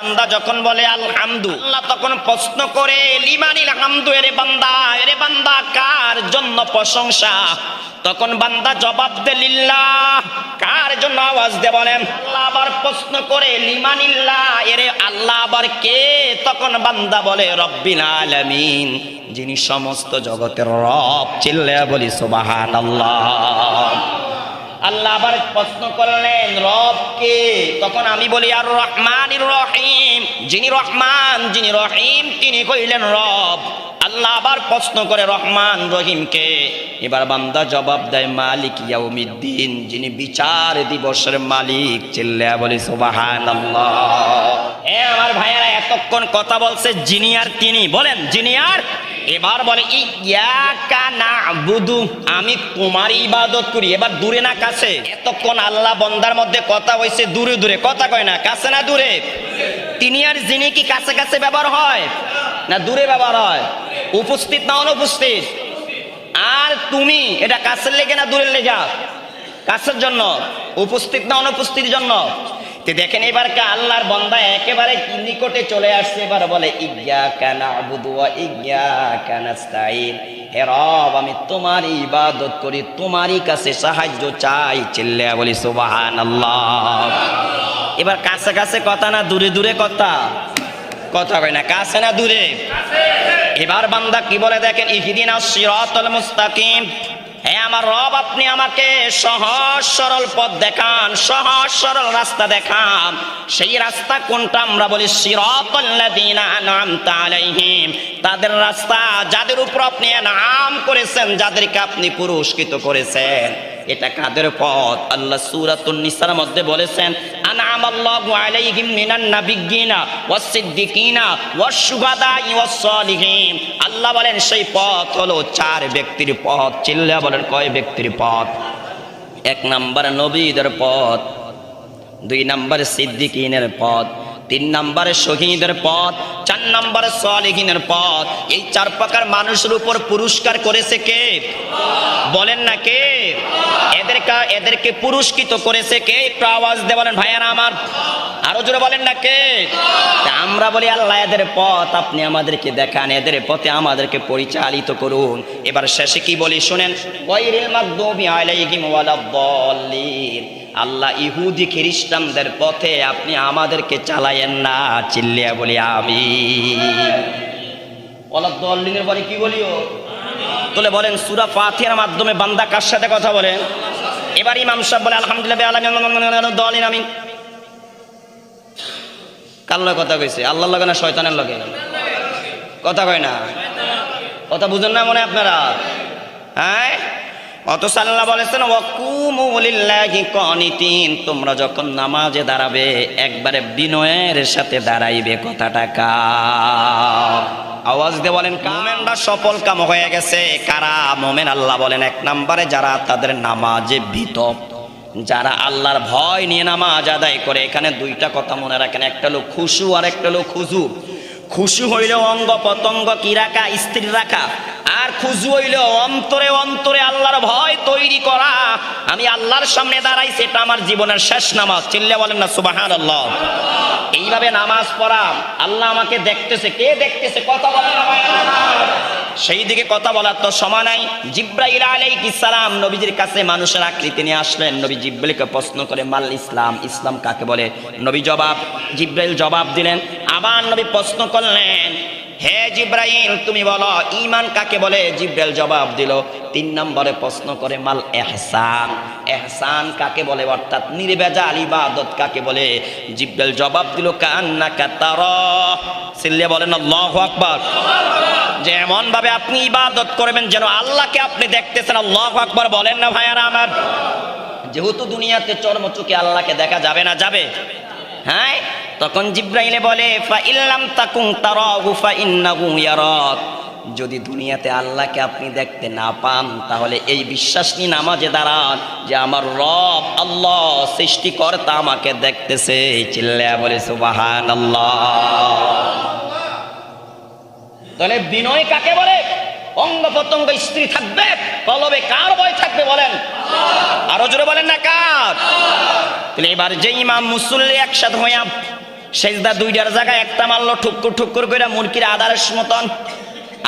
বান্দা যখন বলে আলহামদু আল্লাহ তখন প্রশ্ন করে, লিমানিল হামদু, এরে বান্দা এরে বান্দা, কার জন্য প্রশংসা? তখন বান্দা জবাব দে লিল্লাহ। কার জন্য আওয়াজ দে বলেন, আল্লাহ আবার প্রশ্ন করে, লিমানিল্লাহ, এরে আল্লাহ আবার কে? তখন বান্দা বলে, রব্বিল আলামিন, যিনি সমস্ত জগতের রব চিল্লে বলি, সুবহানাল্লাহ। আল্লাহ আবার প্রশ্ন করলেন, রব কে? তখন আমি বলি, আর রহমান রহিম। যিনি রহমান, যিনি রহিম, তিনি কইলেন, রব। আল্লাহ আবার প্রশ্ন করে, রহমান রহিমকে এবার বান্দা জবাব দেয়, মালিক ইয়াউমিদ্দিন। যিনি বিচার দিবসের মালিক চিল্লা বলি সুবাহান আমার ভাইয়েরা, এতক্ষণ কথা বলছে, যিনি আর তিনি। বলেন, যিনি আর এবার বলে বুধু আমি তোমার ইবাদত করি। এবার দূরে না, কাছে। এতক্ষণ আল্লাহ বন্দার মধ্যে কথা হয়েছে দূরে দূরে। কথা কয় না, কাছে না দূরে? তিনি আর যিনি কি কাছে কাছে ব্যবহার হয়? না দূরে ব্যবহার হয়? উপস্থিত না অনুপস্থিত? আর তুমি, এটা কাছের লেগে না দূরের লেগা? কাছের জন্য? উপস্থিত না অনুপস্থিতির জন্য? দেখেন এবার কে আল্লাহর বন্দা একেবারে নিকটে চলে আসছে, এবার বলে ইজ্ঞা কানা আবুদু ইজ্ঞা কানাস্তাইন হে রব, আমি তোমার ইবাদত করি, তোমারই কাছে সাহায্য চাই, চিল্লে বলি সুবাহান এবার কাছে কাছে কথা না, দূরে দূরে কথা? কথা কয় না, কাছে না দূরে? এবার বান্দা কি বলে দেখেন ইহিদিন সিরাতাল মুস্তাকিম। হে আমার রব, আপনি আমাকে সহজ সরল পথ দেখান, সহজ সরল রাস্তা দেখান। সেই রাস্তা কোনটা আমরা বলি আলাইহিম। তাদের রাস্তা যাদের উপর আপনি নাম করেছেন, যাদেরকে আপনি পুরস্কৃত করেছেন। এটা কাদের পথ? আল্লাহ সূরাতুন নিসার মধ্যে বলেছেন আনআমাল্লাহু الله عليهم من النبيين والصديقين والشهداء والصالحين আল্লাহ বলেন, সেই পথ হলো চার ব্যক্তির পথ। চিল্লা বলেন, কয় ব্যক্তির পথ? এক নাম্বার নবীদের পথ, দুই নাম্বার সিদ্দিকিনের পথ। তিন নম্বরে শহীদের পথ, চার নম্বরে সালেহিনের পথ। এই চার প্রকার মানুষের উপর পুরস্কার করেছে কে? বলেন না কে? এদেরকে এদেরকে পুরস্কৃত করেছে কে? একটু আওয়াজ দিয়ে বলেন, ভাইয়ারা আমার। আরও জোরে বলেন না কে? আমরা বলি, আল্লাহ, এদের পথ আপনি আমাদেরকে দেখান, এদের পথে আমাদেরকে পরিচালিত করুন। এবার শেষে কি বলি, শুনেন, ওয়াইরিল মাগদুবি আলাইহিম ওয়ালাদ-দাল্লিন। আল্লাহ ইহুদি খ্রিস্টানদের পথে আপনি আমাদেরকে চালায়েন না, চিল্লিয়া বলি আমি ওয়ালাদ-দাল্লিনের পরে কি বলিও তোলে বলেন, সুরা ফাতিহার মাধ্যমে বান্দা কার সাথে কথা বলেন এবার ইমাম সাহেব বলে, আলহামদুলিল্লাহ দলিন আমি কার কথা কইছে? আল্লাহর লগে না শয়তানের লগে? কথা কয় না। কথা বুঝেন না মনে আপনারা? হ্যাঁ? অত সাল্লাহ বলেছেন কনিতিন তোমরা যখন নামাজে দাঁড়াবে, একবারে বিনয়ের সাথে দাঁড়াইবে, কথাটা কা আওয়াজ দিয়ে বলেন মোমেনরা সফল কাম হয়ে গেছে। কারা? মোমেন আল্লাহ বলেন, এক নম্বরে যারা তাদের নামাজে ভীত, যারা আল্লাহর ভয় নিয়ে নামাজ আদায় করে, এখানে দুইটা কথা মনে রাখেন, একটা হলো খুশু আর একটা হলো খুজু। খুশু হইলে অঙ্গ পতঙ্গ কি রাখা? স্ত্রী রাখা। আর খুজু হইলে অন্তরে অন্তরে আল্লাহর ভয় তৈরি করা। আমি আল্লাহর সামনে দাঁড়াই সেটা আমার জীবনের শেষ নামাজ। চিল্লে বলেন না সুবাহান আল্লাহ এইভাবে নামাজ পড়া, আল্লাহ আমাকে দেখতেছে। কে দেখতেছে? কথা। সেই দিকে কথা বলার তো সময় নাই। জিব্রাইল আলাইহিস সালাম নবীজির কাছে মানুষের আকৃতি নিয়ে আসলেন। নবী জিব্রাইলকে প্রশ্ন করে, মাল ইসলাম ইসলাম কাকে বলে? নবী জবাব, জিব্রাইল জবাব দিলেন। আবার নবী প্রশ্ন করলেন হে জিব্রাইল, তুমি বলো ইমান কাকে বলে? জিব্রাইল জবাব দিল, তিন নম্বরে প্রশ্ন করে, মাল এহসান। এহসান কাকে বলে? অর্থাৎ নির্বেজাল ইবাদত কাকে বলে? জিব্রাইল জবাব দিল কান্না কাতার সিল্লিয়া বলেন, আল্লাহু আকবার। যে এমন ভাবে আপনি ইবাদত করবেন যেন আল্লাহকে আপনি দেখতেছেন, আল্লাহ আকবার। বলেন না ভাইয়ারা আমার। যেহেতু দুনিয়াতে চর্ম চোখে আল্লাহকে দেখা যাবে না, যাবে। হ্যাঁ? তখন জিব্রাইলে বলে ইয়ারাক। যদি দুনিয়াতে আল্লাহকে আপনি দেখতে না পান, তাহলে এই বিশ্বাস নিয়ে নামাজে দাঁড়ান যে আমার রব আল্লাহ, সৃষ্টিকর্তা আমাকে দেখতেছে। চিল্লা বলে সুবাহান তাহলে বিনয় কাকে বলে? অঙ্গ প্রত্যঙ্গ স্ত্রী থাকবে, কলবে কার ভয় থাকবে বলেন? আরও জোরে বলেন না কার? তাহলে এবার যে ইমাম মুসল্লি একসাথে হইয়া সেজদা দুইটার জায়গায় একটা মারলো ঠুক্কুর ঠুক্কুর করে মুরগির আদারের মতন।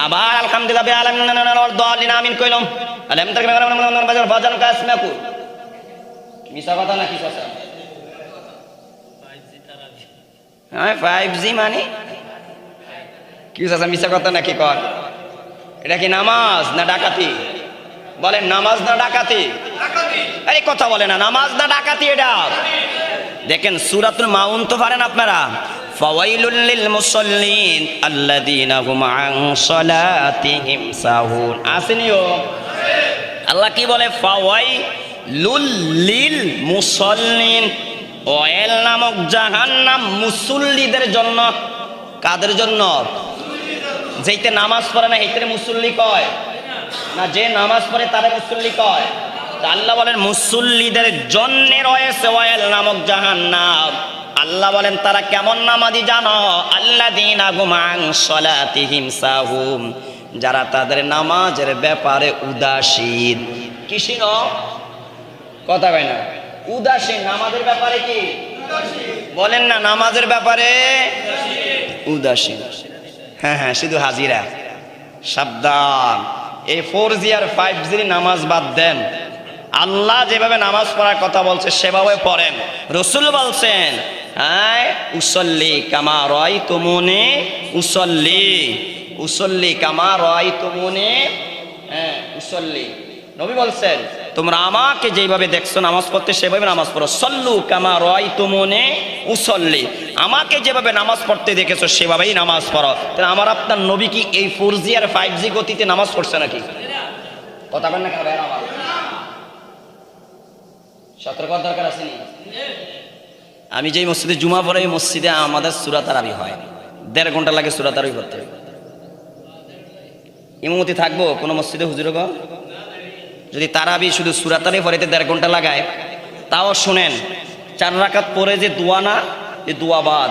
আবার আলহামদুলিল্লাহ আমিন কইলাম। মিশা কথা নাকি হ্যাঁ ফাইভ জি মানে? কি চাচা মিশা কথা নাকি কর এটা কি নামাজ না ডাকাতি? বলেন নামাজ না ডাকাতি। আরে কথা বলে না নামাজ না ডাকাতি এটা? দেখেন সুরাতুল মাউন তো পারেন আপনারা। মুসাল্লিন সাহুন। আসেনিও আল্লাহ কি বলে? নামক জাহান্নাম মুসল্লিদের জন্য। কাদের জন্য? যেইতে নামাজ পড়ে না, সেইতে মুসল্লি কয়? না, যে নামাজ পড়ে তারা মুসল্লি কয়? আল্লাহ বলেন, মুসল্লিদের জন্য রয়েছে ওয়াইল নামক জাহান্নাম। আল্লাহ বলেন, তারা কেমন নামাজি জানো? আল্লাহ দিন আগুমাং সলাতিহিম সাহুম। যারা তাদের নামাজের ব্যাপারে উদাসীন। কিসিন কথা কয় না। উদাসীন। নামাজের ব্যাপারে কি? বলেন না, নামাজের ব্যাপারে উদাসীন। হ্যাঁ হ্যাঁ শুধু হাজিরা। সাবধান। এই ফোর জি আর ফাইভ জির নামাজ বাদ দেন। আল্লাহ যেভাবে নামাজ পড়ার কথা বলছে, সেভাবে পড়েন। রসুল বলছেন হ্যাঁ উসল্লি কামা রয় তুমুনে উসল্লি। উসল্লি কামা রয় তুমুনে হ্যাঁ উসল্লি। নবী বলছেন, তোমরা আমাকে যেভাবে দেখছ নামাজ পড়তে, সেভাবে নামাজ পড়ো। সল্লু কামা রয় তুমনে উসল্লি। আমাকে যেভাবে নামাজ পড়তে দেখেছ, সেভাবেই নামাজ পড়ো। তাহলে আমার আপনার নবী কি এই ফোর জি আর ফাইভ জি গতিতে নামাজ পড়ছে নাকি? কথা বলেন না কেন সতর্কতার দরকার আমি যেই মসজিদে জুমা পড়ে মসজিদে আমাদের সুরাতারাবি হয়। দেড় ঘণ্টা লাগে সুরাতারাবি করতে ইমামতি থাকব কোনো মসজিদে হুজুরগণ যদি তারাবি শুধু সুরাতারি পড়াইতে দেড় ঘণ্টা লাগায়, তাও শুনেন, চার রাকাত পরে যে দোয়া না যে দোয়া বাদ।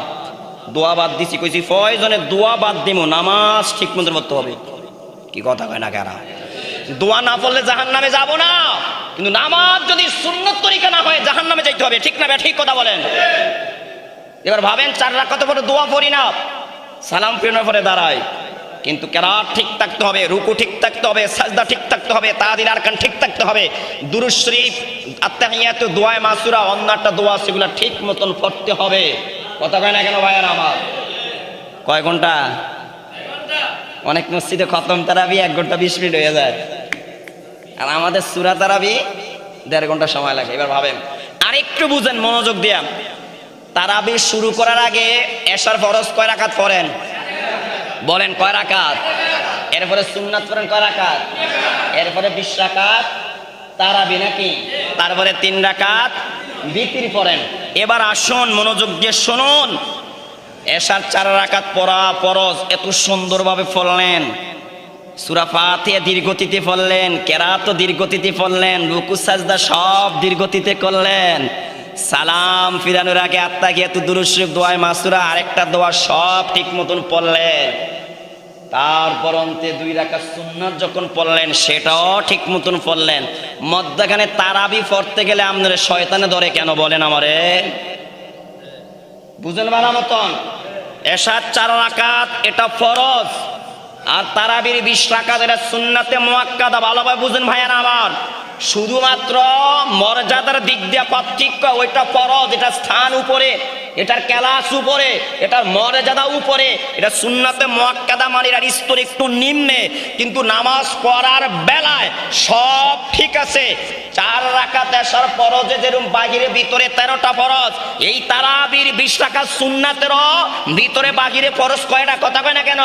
দোয়া বাদ দিছি, কইছি, ফয়জনে দোয়া বাদ দিমু, নামাজ ঠিক মতো হবে। কি কথা কয় না কারা? দোয়া না পড়লে জাহান নামে যাব না। কিন্তু নামাজ যদি সুন্নত তরিকা না হয় জাহান নামে যাইতে হবে। ঠিক না ঠিক কথা বলেন। এবার ভাবেন, চার রাকাত পরে দোয়া পড়ি না, সালাম ফিরানোর পরে দাঁড়ায় কিন্তু কেরাত ঠিক থাকতে হবে, রুকু ঠিক থাকতে হবে, সাজদা ঠিক থাকতে হবে তাদিল আরকান ঠিক থাকতে হবে। দুরুজ শরীফ আত্মাহিয়াত দোয়ায় মাসুরা অন্য একটা দোয়া, সেগুলো ঠিক মতন পড়তে হবে। কথা কয় না কেন ভাইয়ার আমার? কয় ঘণ্টা? অনেক মসজিদে খতম, তারাবি এক ঘণ্টা বিশ মিনিট হয়ে যায়। আর আমাদের সুরা তারাবি দেড় ঘণ্টা সময় লাগে, এবার ভাবেন। আর একটু বুঝেন, মনোযোগ দিয়া। তারাবি শুরু করার আগে এশার ফরজ কয় রাকাত পড়েন? বলেন, কয় রাকাত? এরপরে সুন্নাত পড়েন কয় রাকাত? এরপরে বিশ তারাবি নাকি? তারপরে তিন রাকাত বিতির পড়েন। এবার আসুন, মনোযোগ দিয়ে শুনুন। এশার চার রাকাত পড়া পরজ এত সুন্দরভাবে পড়লেন সুরা ফাতিহা দীর্ঘতিতে পড়লেন, কেরাত দীর্ঘতিতে পড়লেন, রুকু, সাজদা সব দীর্ঘতিতে করলেন। সালাম ফিরানোর আগে আত্মা গিয়ে তো দুরুশরীফ দোয়ায় মাসুরা আরেকটা দোয়া সব ঠিক মতন পড়লেন। তারপর অন্তে দুই রাখা সুন্নাত যখন পড়লেন, সেটাও ঠিক মতন পড়লেন। মধ্যখানে তারাবি পড়তে গেলে আপনার শয়তানে ধরে কেন বলেন আমারে? বুঝেন ভালো মতন? এসার চার রাকাত, এটা ফরজ। আর তারাবির বিশ রাকাত এটা সুন্নাতে মোয়াক্কাদা, ভালোভাবে বুঝেন ভাইয়ান আমার। শুধুমাত্র মর্যাদার দিক দিয়ে পার্থক্য, ওইটা ফরজ, এটা স্থান উপরে, এটার ক্যালাস উপরে, এটার মর্যাদা উপরে, এটা সুন্নাতে মোয়াক্কাদা মানে এটার স্তর একটু নিম্নে, কিন্তু নামাজ পড়ার বেলায় সব ঠিক আছে। চার রাকাত এসার ফরজে যেরকম বাহিরে, ভিতরে তেরোটা ফরজ, এই তারাবির বিশ রাকাত সুন্নাতেরও ভিতরে বাহিরে ফরজ কয়টা? কথা কয় না কেন?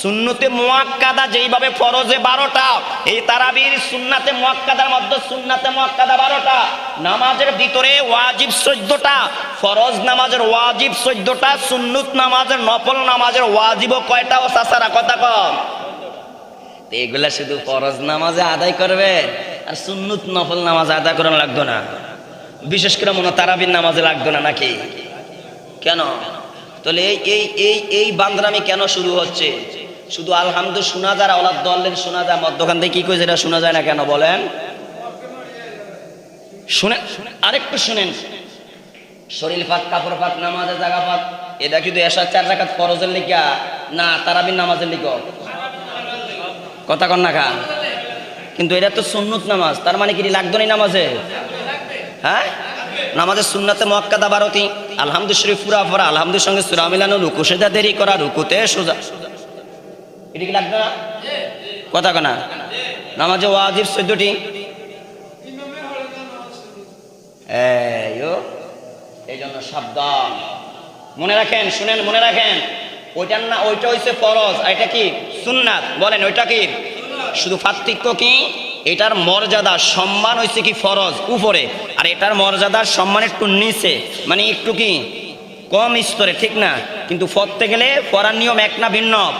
সুন্নতে মোয়াক্কাদা যেইভাবে ফরজে বারোটা, এই তারাবির সুন্নাতে মোয়াক্কাদার মধ্যে সুন্নাতে মোয়াক্কাদা বারোটা, নামাজের ভিতরে ওয়াজিব চোদ্দটা ফরজ নামাজের ওয়াজিব চোদ্দটা সুন্নত নামাজের, নফল নামাজের ওয়াজিবও কয়টা ও সাসারা কথা কম? এগুলা শুধু ফরজ নামাজে আদায় করবে, আর সুন্নত নফল নামাজ আদায় করানো লাগতো না। বিশেষ করে মনে তারাবির নামাজে লাগতো না নাকি? কেন? তাহলে এই এই এই এই বান্দরামি কেন শুরু হচ্ছে? শুধু আলহামদু শোনা যায় ওলাদ দলের শোনা যায় মধ্যখান থেকে কি কইছে এটা শোনা যায় না কেন বলেন? শুনে, আরেকটু শুনেন। শরীর ফাত কাপড় ফাত নামাজের জায়গা ফাত এটা কিন্তু এসার চার রাখাত ফরজের লিখা, না তারাবিন নামাজের লিখ। কথা কন না কিন্তু এটা তো সুন্নত নামাজ, তার মানে কি লাগতো নি নামাজে? হ্যাঁ? নামাজের সুন্নাতে মক্কাদা বারতি আলহামদু শরীফ পুরা পড়া আলহামদুর সঙ্গে সুরা মিলানো, রুকু দেরি করা, রুকুতে সোজা। এটা কি লাগবে না? কথা কনা নামাজে ওয়াজিব চোদ্দটি। এই জন্য সাবধান। মনে রাখেন, শুনেন, মনে রাখেন। ওইটার না, ওইটা হইছে ফরজ। এটা কি? সুন্নাত। বলেন, ওইটা কি? শুধু পার্থক্য কি? এটার মর্যাদা সম্মান হয়েছে কি ফরজ? উপরে। আর এটার মর্যাদা সম্মান একটু নিচে। মানে একটু কি? কম স্তরে, ঠিক না? কিন্তু পড়তে গেলে পড়ার নিয়ম এক না ভিন্ন।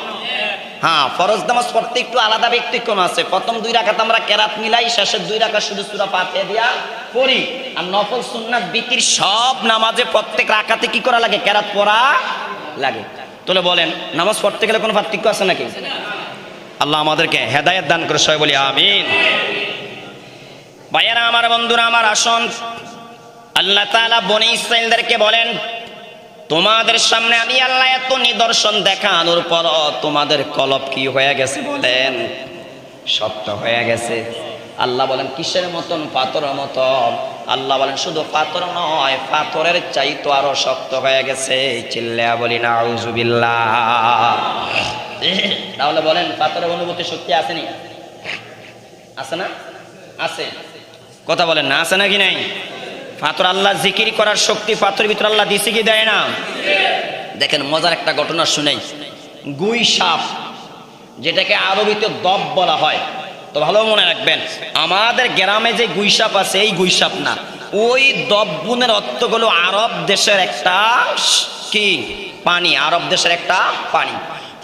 হ্যাঁ ফরজ নামাজ পড়তে একটু আলাদা ব্যক্তিক্রম আছে। প্রথম দুই রাখাত আমরা কেরাত মিলাই, শেষের দুই রাখা শুধু সুরা পাতে দিয়া পড়ি। আর নফল সুন্নাত বিক্রির সব নামাজে প্রত্যেক রাখাতে কি করা লাগে? কেরাত পড়া লাগে। তাহলে বলেন, নামাজ পড়তে গেলে কোনো পার্থক্য আছে নাকি? আল্লাহ আমাদেরকে হেদায়েত দান করে সবাই বলি আমিন। ভাইয়েরা, আমার বন্ধুরা, আমার আসন, আল্লাহ তাআলা বনি ইসরায়েলদেরকে বলেন, তোমাদের সামনে আমি আল্লাহ এত নিদর্শন দেখানোর পর তোমাদের কলব কি হয়ে গেছে বলেন? শক্ত হয়ে গেছে। আল্লাহ বলেন, কিসের মতন পাথরের মতন আল্লাহ বলেন, শুধু পাথর নয়, পাথরের চাইতো আরও শক্ত হয়ে গেছে। চিল্লা বলি না তাহলে বলেন, পাথরের অনুভূতি শক্তি আসেনি আছে না? আছে। কথা বলেন, না আছে নাকি নাই? পাথর আল্লাহ জিকির করার শক্তি পাথরের ভিতরে আল্লাহ দিছে কি দেয় না? দেখেন, মজার একটা ঘটনা শুনেই। গুই সাপ, যেটাকে আরবিতে দব বলা হয়। তো ভালো মনে রাখবেন, আমাদের গ্রামে যে গুইসাপ আছে, এই গুইসাপ না। ওই দবগুনের অর্থগুলো আরব দেশের একটা কি? পানি, আরব দেশের একটা পানি।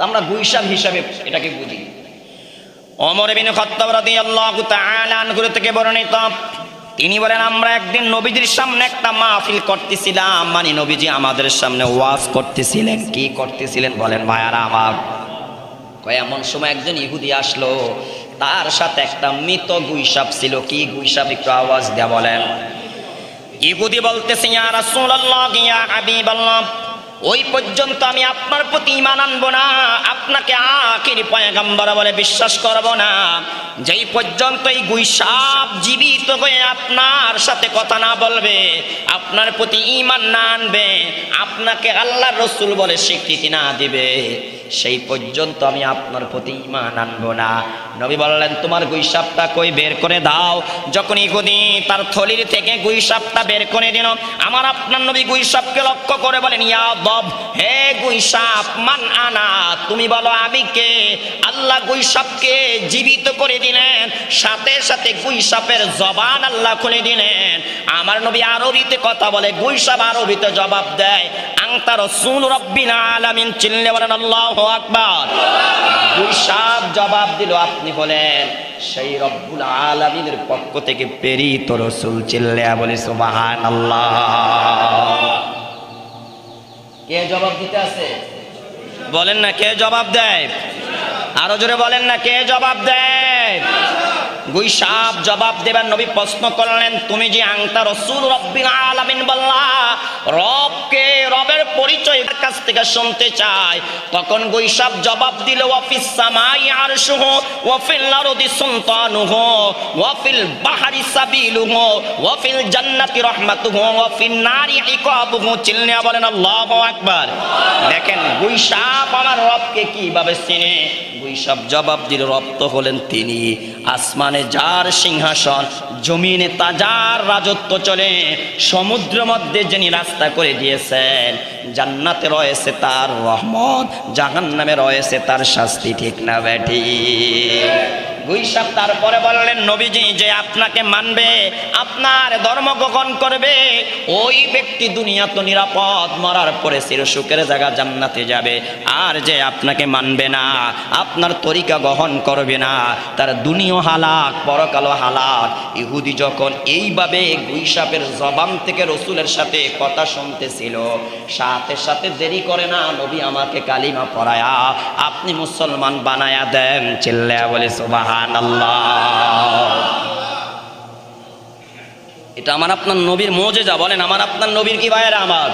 আমরা গুইসাপ হিসাবে এটাকে বুঝি। অমর বিন খত্তাব রাদিয়াল্লাহু তাআলা আনহু থেকে বর্ণিত, তিনি বলেন, আমরা একদিন নবীজির সামনে একটা মাহফিল করতেছিলাম। মানে নবীজি আমাদের সামনে ওয়াজ করতেছিলেন। কি করতেছিলেন বলেন, ভাইয়ারা আমার এমন সময় একজন ইহুদি আসলো। তার সাথে একটা মৃত গুইসাপ ছিল। কি গুইসাপ একটু আওয়াজ দেয়া বলেন। ইহুদি বলতেছে, ইয়া রাসূলুল্লাহ, ইয়া হাবিবাল্লাহ। ওই পর্যন্ত আমি আপনার প্রতি ইমান আনব না, আপনাকে আখির পয়গাম্বর বলে বিশ্বাস করব না। যেই পর্যন্ত এই গুইসাপ জীবিত হয়ে আপনার সাথে কথা না বলবে, আপনার প্রতি ইমান না আনবে, আপনাকে আল্লাহর রসুল বলে স্বীকৃতি না দিবে। সেই পর্যন্ত আমি আপনার প্রতি ইমান আনব না। নবী বললেন, তোমার গুইসাপটা কই? বের করে দাও। যখন ইহুদি তার থলির থেকে গুইসাপটা বের করে দিল, আমার আপনার নবী গুইসাপকে লক্ষ্য করে বলেন, ইয়া দব হে গুইসাপ মান আনা? তুমি বলো, আমি কে? আল্লাহ গুইসাপকে জীবিত করে দিলেন, সাথে সাথে গুইসাপের জবান আল্লাহ খুলে দিলেন। আমার নবী আরবিতে কথা বলে গুইসাপ আরবিতে জবাব দেয় আপনি সেই রব্বুল পক্ষ থেকে প্রেরিত রসুল চিল্লে বলে, সুবহানাল্লাহ। কে জবাব দিতে আছে? বলেন না, কে জবাব দেয়? আরও জোরে বলেন না, কে জবাব দেয়? গুই সাপ জবাব দেবেন নবী প্রশ্ন করলেন, তুমি যে আংতা রসুল রব্বিল আলামিন বললা, রবকে, রবের পরিচয় কাছ থেকে শুনতে চায় তখন গুই সাপ জবাব দিল ওয়াফিস সামাই আরশুহু ওয়াফিল আরদি সুলতানুহু ওয়াফিল বাহারি সাবিলুহু ওয়াফিল জান্নাতি রাহমাতুহু ওয়াফিন নারি ইকাবুহু। চিল্লে বলেন, আল্লাহু আকবার। দেখেন গুই সাপ আমার রবকে কীভাবে চিনে? সাপ জবাব দিল রপ্ত হলেন তিনি। আসমানে যার সিংহাসন, জমিনে তা যার রাজত্ব চলে, সমুদ্র মধ্যে যিনি রাস্তা করে দিয়েছেন, জান্নাতে রয়েছে তার রহমত, জাহান্নামে রয়েছে তার শাস্তি, ঠিক না গুইসাপ তারপরে বললেন, নবীজি, যে আপনাকে মানবে, আপনার ধর্ম গ্রহণ করবে, ওই ব্যক্তি দুনিয়া তো নিরাপদ মরার পরে চির সুখের জায়গা জান্নাতে যাবে। আর যে আপনাকে মানবে না, আপনার তরিকা গ্রহণ করবে না, তার দুনিয়া হালাক পরকালো হালাক ইহুদি যখন এইভাবে গুইসাপের জবান থেকে রসুলের সাথে কথা শুনতেছিল, সাথে সাথে দেরি করে না, নবী আমাকে কালিমা পড়ায়া, আপনি মুসলমান বানায়া দেন চিল্লা বলে এটা আমার আপনার নবীর মজে যা বলেন আমার আপনার নবীর কি ভাইয়েরা আমার?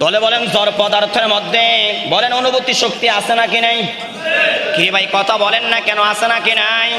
তলে বলেন জড় পদার্থের মধ্যে। বলেন, অনুভূতি শক্তি আছে নাকি নাই? কি ভাই কথা বলেন না কেন আছে নাকি নাই?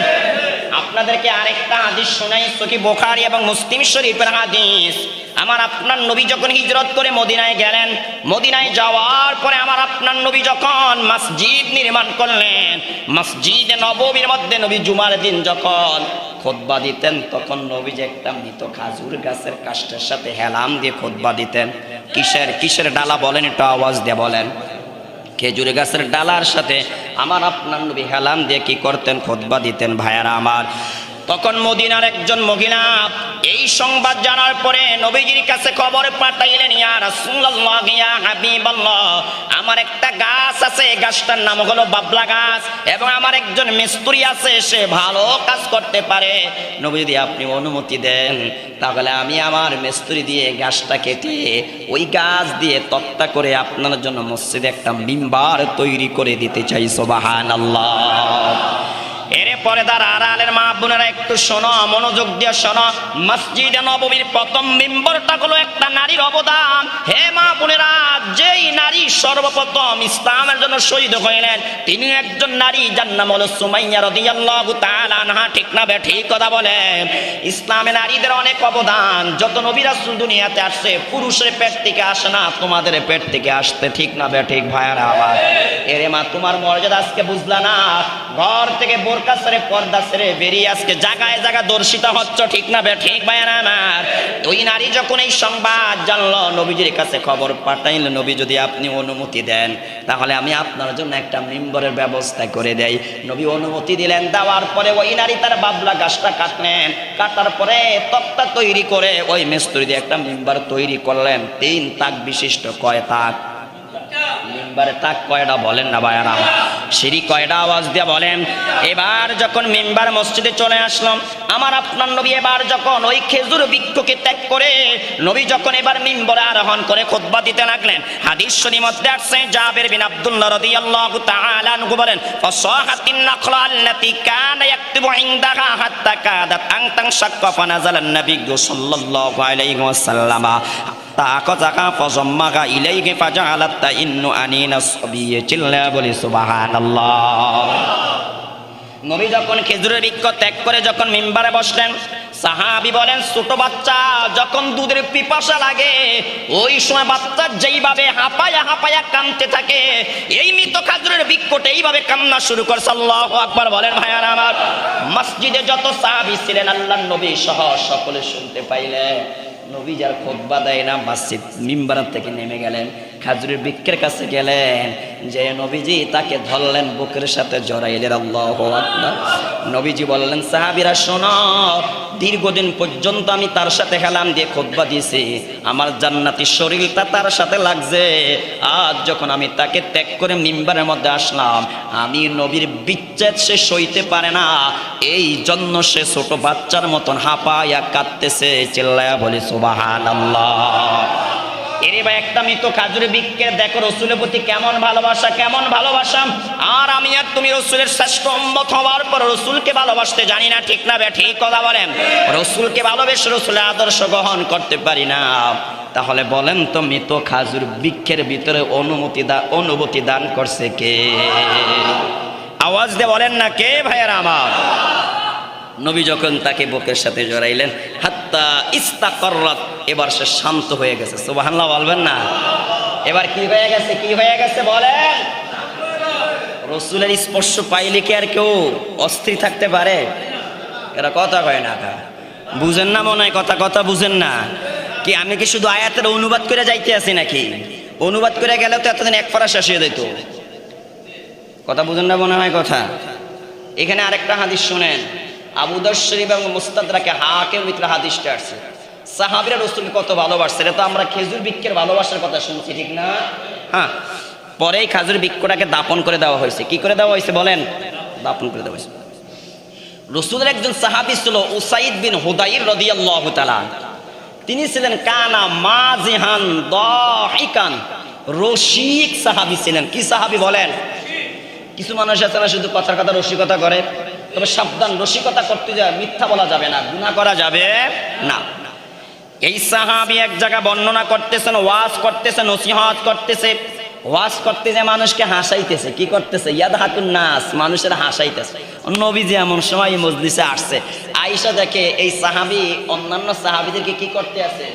আপনাদেরকে আরেকটা হাদিস শোনাই সকি বোখারি এবং মুসলিম শরীফের হাদিস। আমার আপনার নবী যখন হিজরত করে মদিনায় গেলেন, মদিনায় যাওয়ার পরে আমার আপনার নবী যখন মসজিদ নির্মাণ করলেন, মসজিদ নবমীর মধ্যে নবী জুমার দিন যখন খোদবা দিতেন, তখন নবী যে একটা মৃত খাজুর গাছের কাষ্টের সাথে হেলাম দিয়ে খোদবা দিতেন। কিসের কিসের ডালা বলেন, একটু আওয়াজ দিয়ে বলেন। খেজুর গাছের ডালার সাথে আমার আপনার নবী হেলাম দিয়ে কি করতেন? খোদবা দিতেন, ভাইয়ারা আমার। তখন মদিনার একজন মহিলা এই সংবাদ জানার পরে নবীজির কাছে খবর পাঠাইলেন, ইয়া রাসূলুল্লাহ, ইয়া হাবিবাল্লাহ, আমার একটা গাছ আছে, গাছটার নাম হলো বাবলা গাছ এবং আমার একজন মিস্ত্রি আছে, সে ভালো কাজ করতে পারে। নবী যদি আপনি অনুমতি দেন, তাহলে আমি আমার মিস্ত্রি দিয়ে গাছটা কেটে ওই গাছ দিয়ে তক্তা করে আপনার জন্য মসজিদে একটা মিম্বার তৈরি করে দিতে চাই সোবাহান এর পরে তার আড়ালের মা বোনেরা একটু শোনো, মনোযোগ দিয়ে শোনো। মসজিদে নবমীর প্রথম মেম্বরটা হলো একটা নারীর অবদান। হে মা বোনেরা, যেই নারী সর্বপ্রথম ইসলামের জন্য শহীদ হইলেন, তিনি একজন নারী, যার নাম হলো সুমাইয়া রাদিয়াল্লাহু তাআলা আনহা। ঠিক না বে, ঠিক কথা বলেন। ইসলামে নারীদের অনেক অবদান। যত নবী রাসূল দুনিয়াতে আসছে পুরুষের পেট থেকে আসে না, তোমাদের পেট থেকে আসতে। ঠিক না বে, ঠিক ভাইয়ারা আমার। এরে মা, তোমার মর্যাদা আজকে বুঝলা না। ঘর থেকে বোরকা সেরে পর্দা সেরে বেরিয়ে আজকে জায়গায় জায়গা দর্শিত হচ্ছ, ঠিক না ঠিক ভাইয়ারা আমার। ওই নারী যখন এই সংবাদ জানলো, নবীজির কাছে খবর পাঠাইল, নবী যদি আপনি অনুমতি দেন, তাহলে আমি আপনার জন্য একটা মেম্বরের ব্যবস্থা করে দেই। নবী অনুমতি দিলেন, দেওয়ার পরে ওই নারী তার বাবলা গাছটা কাটলেন। কাটার পরে তক্তা তৈরি করে ওই মিস্ত্রি দিয়ে একটা মেম্বার তৈরি করলেন। তিন তাক বিশিষ্ট কয় তাক? মেম্বারে তাক কয়টা বলেন না ভাইয়ারা? সিঁড়ি কয়টা আওয়াজ দিয়ে বলেন? এবার যখন মেম্বার মসজিদে চলে আসলাম, আমার আপনার নবী এবার যখন ওই খেজুর বৃক্ষকে ত্যাগ করে নবী যখন এবার মিম্বরে আরোহণ করে খুতবা দিতে লাগলেন, হাদিস শরীফ মধ্যে আসছে, জাবের বিন আব্দুল্লাহ রাদিয়াল্লাহু তাআলা বলেন ফাসাহাতিন নাখলা আল্লাতী কানা ইয়াকতুবু ইনদাহা হাত্তা কাদাত আন নবী সাল্লাল্লাহু আলাইহি তাকাজাকা ফজম্মাকা ইলাইহি ফাজালাত ইন্নু আনিনা সাবিয়ে চিল্লা নবী যখন খেজুরের বৃক্ষ ত্যাগ করে যখন মিম্বারে বসলেন, সাহাবি বলেন, ছোট বাচ্চা, যখন দুধের পিপাসা লাগে, ওই সময় বাচ্চা যেইভাবে হাঁপায়া হাঁপায়া কানতে থাকে, এই মৃত খাজুরের বৃক্ষটা এইভাবে কান্না শুরু করছে আল্লাহ আকবার বলেন, ভাইয়ার আমার, মসজিদে যত সাহাবি ছিলেন আল্লাহ নবী সহ সকলে শুনতে পাইলেন। নবী যার খোদবা দেয় না মসজিদ মিম্বার থেকে নেমে গেলেন। খাজুরের বৃক্ষের কাছে গেলেন, যে নবীজি তাকে ধরলেন বুকের সাথে জড়াইলেন, আল্লাহ নবীজি বললেন, সাহাবিরা, শোনো, দীর্ঘদিন পর্যন্ত আমি তার সাথে খেলাম দিয়ে খোদবা দিয়েছি। আমার জান্নাতি শরীরটা তার সাথে লাগছে। আজ যখন আমি তাকে ত্যাগ করে মিম্বারের মধ্যে আসলাম, আমি নবীর বিচ্ছেদ সে সইতে পারে না। এই জন্য সে ছোট বাচ্চার মতন হাঁপাইয়া কাঁদতেছে চিল্লায়া বলি সুবাহান এরে ভাই, একটা মৃত খাজুরে বিক্ষে দেখো, রসুলের প্রতি কেমন ভালোবাসা কেমন ভালোবাসা। আর আমি আর তুমি রসুলের শ্রেষ্ঠ উম্মত হওয়ার পর রসুলকে ভালোবাসতে জানি না, ঠিক না ঠিক কথা বলেন। রসুলকে ভালোবেসে রসুলের আদর্শ গ্রহণ করতে পারি না। তাহলে বলেন তো, মৃত খাজুর বৃক্ষের ভিতরে অনুমতি দা, অনুভূতি দান করছে কে? আওয়াজ দিয়ে বলেন না কে, ভাইয়ের আমার? নবী যখন তাকে বুকের সাথে জড়াইলেন, হাত্তা ইস্তাকররাত, এবার সে শান্ত হয়ে গেছে। সুবহানাল্লাহ বলবেন না? এবার কি হয়ে গেছে? কি হয়ে গেছে বলেন? রসুলের স্পর্শ পাইলে কি আর কেউ অস্থির থাকতে পারে? এরা কথা কয় না বুঝেন না মনে হয় কথা কথা বুঝেন না। কি, আমি কি শুধু আয়াতের অনুবাদ করে যাইতে আছি নাকি? অনুবাদ করে গেলে তো এতদিন এক ফরা শেষ হয়ে যেত কথা বুঝেন না মনে হয় কথা? এখানে আরেকটা হাদিস শুনেন। আবুদর শরীফ এবং মুস্তাদরাকে হাকের ভিতরে হাদিসটা আসছে। সাহাবিরা রসুলকে কত ভালোবাসছে, এটা তো আমরা খেজুর বৃক্ষের ভালোবাসার কথা শুনছি, ঠিক না? হ্যাঁ পরেই খাজুর বৃক্ষটাকে দাপন করে দেওয়া হয়েছে। কি করে দেওয়া হয়েছে বলেন? দাপন করে দেওয়া হয়েছে। রসুলের একজন সাহাবি ছিল উসাইদ বিন হুদাইর রদিয়াল্লাহু তাআলা। তিনি ছিলেন কানা মাজিহান দাহিকান রসিক সাহাবি ছিলেন। কি সাহাবি বলেন? কিছু মানুষ আছে না শুধু কথার কথা, রসিকতা করে? তবে সাবধান, রসিকতা করতে যায়, মিথ্যা বলা যাবে না গুণা করা যাবে না। এই সাহাবি এক জায়গা বর্ণনা করতেছেন, ওয়াজ করতেছে নসিহত করতেছে। ওয়াজ করতেছে মানুষকে হাসাইতেছে, কি করতেছে? ইয়াদ হাতুন নাস, মানুষের হাসাইতেছে। নবীজি এমন সময় মজলিসে আসছে। আইসা দেখে এই সাহাবি, অন্যান্য সাহাবিদেরকে কি করতে আছে?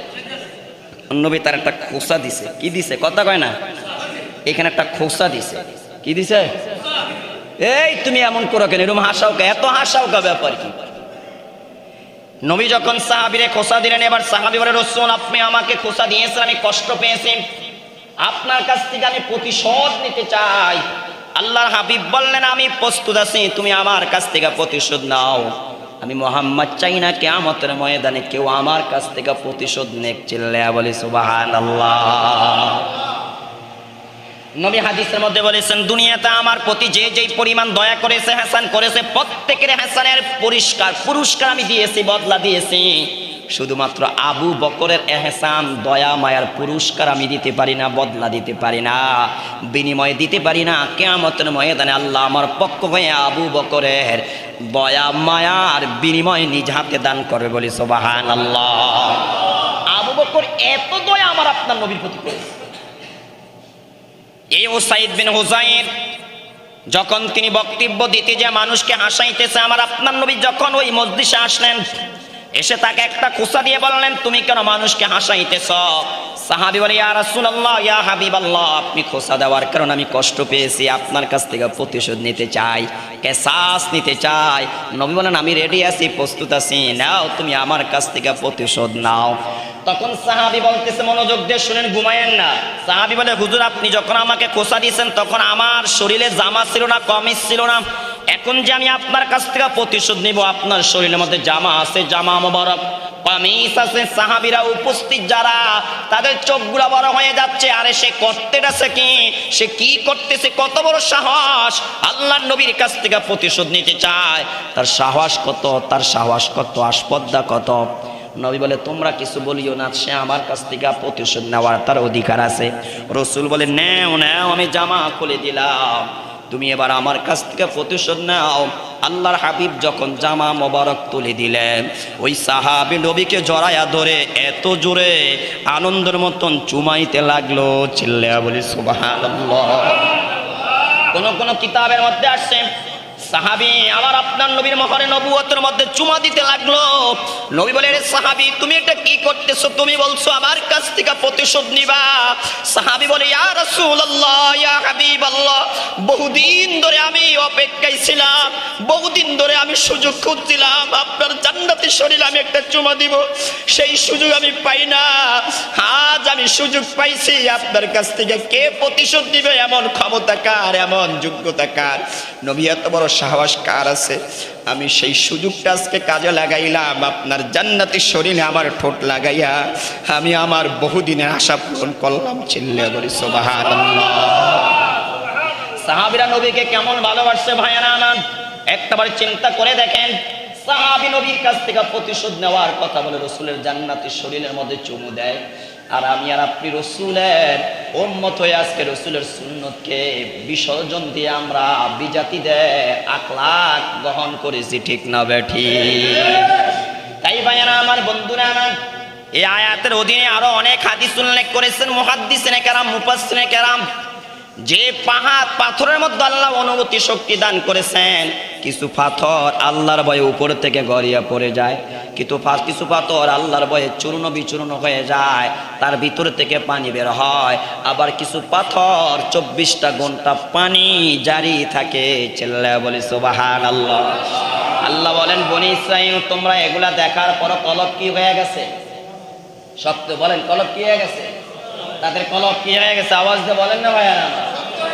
নবী তার একটা খোসা দিছে। কি দিছে? কথা কয় না? এখানে একটা খোসা দিছে। কি দিছে? এই, তুমি এমন করো কেন? এরকম হাসাও কে? এত হাসাও কা ব্যাপার কি? নবী যখন সাহাবিরে খোসা দিলেন, এবার সাহাবি বলে রসুন আপনি আমাকে খোসা দিয়েছেন, আমি কষ্ট পেয়েছি। আপনার কাছ থেকে আমি প্রতিশোধ নিতে চাই। আল্লাহর হাবিব বললেন, আমি প্রস্তুত আছি, তুমি আমার কাছ থেকে প্রতিশোধ নাও। আমি মোহাম্মদ চাই না, কেয়ামতের ময়দানে কেউ আমার কাছ থেকে প্রতিশোধ নেক চিল্লা বলি সুবাহান নবী হাদিসের মধ্যে বলেছেন, দুনিয়াতে আমার প্রতি যে যেই পরিমাণ দয়া করেছে, হাসান করেছে, প্রত্যেকের হাসানের পরিষ্কার, পুরস্কার আমি দিয়েছি, বদলা দিয়েছি। শুধুমাত্র আবু বকরের এহসান, দয়া, মায়ার পুরস্কার আমি দিতে পারি না, বদলা দিতে পারি না, বিনিময় দিতে পারি না। কেয়ামতের ময়দানে আল্লাহ আমার পক্ষ হয়ে আবু বকরের দয়া, মায়ার বিনিময় নিজ হাতে দান করবে বলি সোবাহান আল্লাহ আবু বকর এত দয়া আমার আপনার নবীর প্রতি করেছে। এই ওসাইদ বিন হুসাইন যখন তিনি বক্তব্য দিতে যে মানুষকে হাসাইতেছে, আমার আপনার নবী যখন ওই মসজিষে আসলেন, এসে তাকে একটা খুসা দিয়ে বললেন, তুমি কেন মানুষকে হাসাইতেছ? সাহাবি বলে, ইয়া রাসূলুল্লাহ, ইয়া হাবিবাল্লাহ, আপনি খোসা দেওয়ার কারণে আমি কষ্ট পেয়েছি, আপনার কাছ থেকে প্রতিশোধ নিতে চাই, কেসাস নিতে চাই। নবী বলেন, আমি রেডি আছি, প্রস্তুত আছি, নাও, তুমি আমার কাছ থেকে প্রতিশোধ নাও। তখন সাহাবি বলতেছে, মনোযোগ দিয়ে শুনেন, ঘুমায়েন না। সাহাবি বলে, হুজুর, আপনি যখন আমাকে খোসা দিয়েছেন, তখন আমার শরীরে জামা ছিল না, কমিজ ছিল না। এখন যে আমি আপনার কাছ থেকে প্রতিশোধ নিব, আপনার শরীরের মধ্যে জামা আছে, জামা মোবারক, কামিজ আছে। সাহাবিরা উপস্থিত, যারা তাদের চোখগুলো বড় হয়ে যাচ্ছে, আরে সে করতেছে কি? সে কি করতেছে? কত বড় সাহস! আল্লাহ নবীর কাছ থেকে প্রতিশোধ নিতে চায়। তার সাহস কত? তার সাহস কত? আসপদ্দা কত? নবী বলে, তোমরা কিছু বলিও না, সে আমার কাছ থেকে প্রতিশোধ নেওয়ার তার অধিকার আছে। রসুল বলে, নেও নেও, আমি জামা খুলে দিলাম। তুমি এবার আমার কাছ থেকে প্রতিশোধ নাও। আল্লাহর হাবিব যখন জামা মোবারক তুলে দিলেন, ওই সাহাবি নবীকে জড়ায়া ধরে এত জোরে আনন্দের মতন চুমাইতে লাগল চিল্লা বলি সুবাহ কোন কোন কিতাবের মধ্যে আসছে সাহাবি আবার আপনার নবীর মহরে নবুয়তের মধ্যে চুমা দিতে লাগল। নবী বলে রে সাহাবি, তুমি এটা কি করতেছো? তুমি বলছো আমার কাছ থেকে প্রতিশোধ নিবা। সাহাবি বলে, ইয়া রাসূলুল্লাহ, ইয়া হাবিবাল্লাহ, বহুদিন ধরে আমি অপেক্ষায় ছিলাম, বহুদিন ধরে আমি সুযোগ খুঁজছিলাম, আপনার জান্নাতি শরীর আমি একটা চুমা দিব, সেই সুযোগ আমি পাই না। আজ আমি সুযোগ পাইছি, আপনার কাছ থেকে কে প্রতিশোধ দিবে এমন ক্ষমতা কার? এমন যোগ্যতা কার? নবী এত বড় সাহস কার আছে? আমি সেই সুযোগটা আজকে কাজে লাগাইলাম। আপনার জান্নাতি শরীরে আমার ঠোঁট লাগাইয়া আমি আমার বহুদিনের আশা পূরণ করলাম। চিল্লে বলি সোবাহান সাহাবিরা নবীকে কেমন ভালোবাসছে ভাইয়ারা আমার একটাবার চিন্তা করে দেখেন। সাহাবি নবীর কাছ থেকে প্রতিশোধ নেওয়ার কথা বলে রসুলের জান্নাতি শরীরের মধ্যে চুমু দেয়। আর আমি আর আপনি রসুলের উন্মত হয়ে আজকে রসুলের সুন্নতকে বিসর্জন দিয়ে আমরা বিজাতি দেয় আখলাখ গ্রহণ করেছি, ঠিক না বেঠি তাই ভাইয়ারা, আমার বন্ধুরা, আমার এই আয়াতের অধীনে আরও অনেক হাদিস উল্লেখ করেছেন, মুহাদ্দিসিনে কেরাম, মুফাসসিনে কেরাম। যে পাহাড়, পাথরের মধ্যে আল্লাহ অনুভূতি শক্তি দান করেছেন কিছু পাথর আল্লাহর ভয়ে উপর থেকে গড়িয়ে পড়ে যায়। পা- কিছু পাথর আল্লাহর ভয়ে চূর্ণ বিচূর্ণ হয়ে যায়, তার ভিতর থেকে পানি বের হয়। আবার কিছু পাথর চব্বিশটা ঘণ্টা পানি জারি থাকে। চেল্লা বলি সুবাহান আল্লাহ আল্লাহ বলেন, বনি ইসরাইল, তোমরা এগুলা দেখার পর কলব কি হয়ে গেছে? সত্য বলেন, কলব কি হয়ে গেছে? তাদের কলব কি হয়ে গেছে? আওয়াজ দিয়ে বলেন না ভাইয়ারা।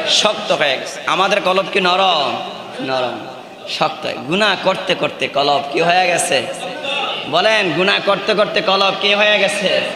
শক্ত হয়ে গেছে। আমাদের কলব কি নরম? নরম। শক্ত গুণা করতে করতে কলব কি হয়ে গেছে? বলেন গুণা করতে করতে কলব কি হয়ে গেছে?